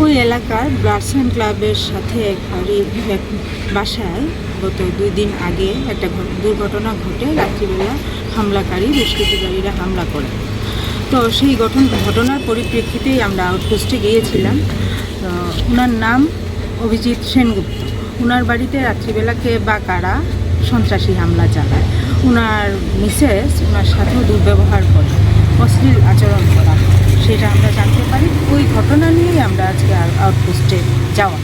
ওই এলাকার ব্লাডসান ক্লাবের সাথে এক বাসায় গত দুই দিন আগে একটা দুর্ঘটনা ঘটে। রাত্রিবেলা হামলাকারী দুষ্কৃতিকারীরা হামলা করে। তো সেই গঠন, ঘটনার পরিপ্রেক্ষিতেই আমরা আউটপোস্টে গিয়েছিলাম। ওনার নাম অভিজিৎ সেনগুপ্ত। ওনার বাড়িতে রাত্রিবেলা কে বা কারা সন্ত্রাসী হামলা চালায়, ওনার মিসেস, ওনার সাথেও দুর্ব্যবহার করে। আচরণ করা। সেটা আমরা জানতে পারি। ওই ঘটনা নিয়েই আমরা আজকে আউটপোস্টে যাওয়া।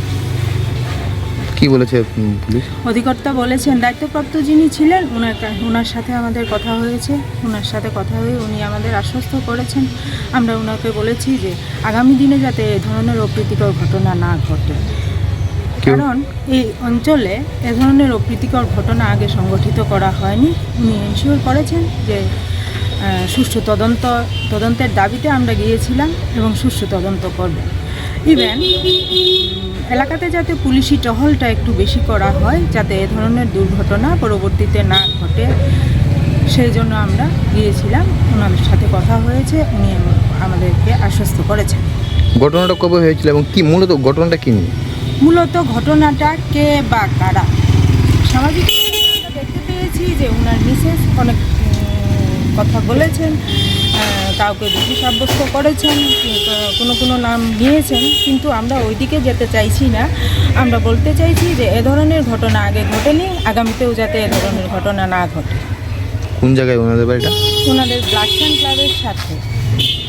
কি বলেছে পুলিশ? অধিকর্তা বলেছেন দায়িত্বপ্রাপ্ত যিনি ছিলেন ওনার ওনার সাথে আমাদের কথা হয়েছে। ওনার সাথে কথা হয়ে উনি আমাদের আশ্বস্ত করেছেন। আমরা ওনাকে বলেছি যে আগামী দিনে যাতে এ ধরনের অপ্রীতিকর ঘটনা না ঘটে। কারণ এই অঞ্চলে এ ধরনের অপ্রীতিকর ঘটনা আগে সংগঠিত করা হয়নি। উনি এনশিওর করেছেন যে সুষ্ঠু তদন্ত তদন্তের দাবিতে আমরা গিয়েছিলাম এবং সুষ্ঠু তদন্ত করবেন ইভেন এলাকাতে যাতে পুলিশি টহলটা একটু বেশি করা হয় যাতে এ ধরনের দুর্ঘটনা পরবর্তীতে না ঘটে সেই জন্য আমরা গিয়েছিলাম। ওনাদের সাথে কথা হয়েছে উনি আমাদেরকে আশ্বস্ত করেছেন। ঘটনাটা কবে হয়েছিল এবং কি মূলত ঘটনাটা কি নিয়ে? মূলত ঘটনাটা কে বা কারা? সামাজিক দেখতে পেয়েছি যে ওনার মিসেস অনেক কথা বলেছেন কাউকে দোষী সাব্যস্ত করেছেন কোনো কোনো নাম নিয়েছেন কিন্তু আমরা ওইদিকে যেতে চাইছি না। আমরা বলতে চাইছি যে এ ধরনের ঘটনা আগে ঘটেনি আগামীতেও যাতে এ ধরনের ঘটনা না ঘটে। কোন জায়গায় ওনাদের বাড়িটা? ওনাদের ব্লাডসান ক্লাবের সাথে।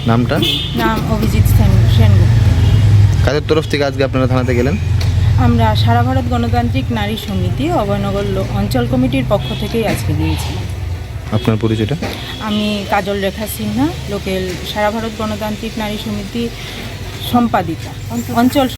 নামটা? নাম অভিজিৎ সেন সেনগুপ্ত। কাদের তরফ থেকে আজকে আপনারা থানাতে গেলেন? আমরা সারা ভারত গণতান্ত্রিক নারী সমিতি অভয়নগর অঞ্চল কমিটির পক্ষ থেকেই আজকে গিয়েছিলাম। আপনার পরিচয়টা? আমি কাজল রেখা সিনহা লোকেল সারা ভারত গণতান্ত্রিক নারী সমিতি সম্পাদিতা অঞ্চল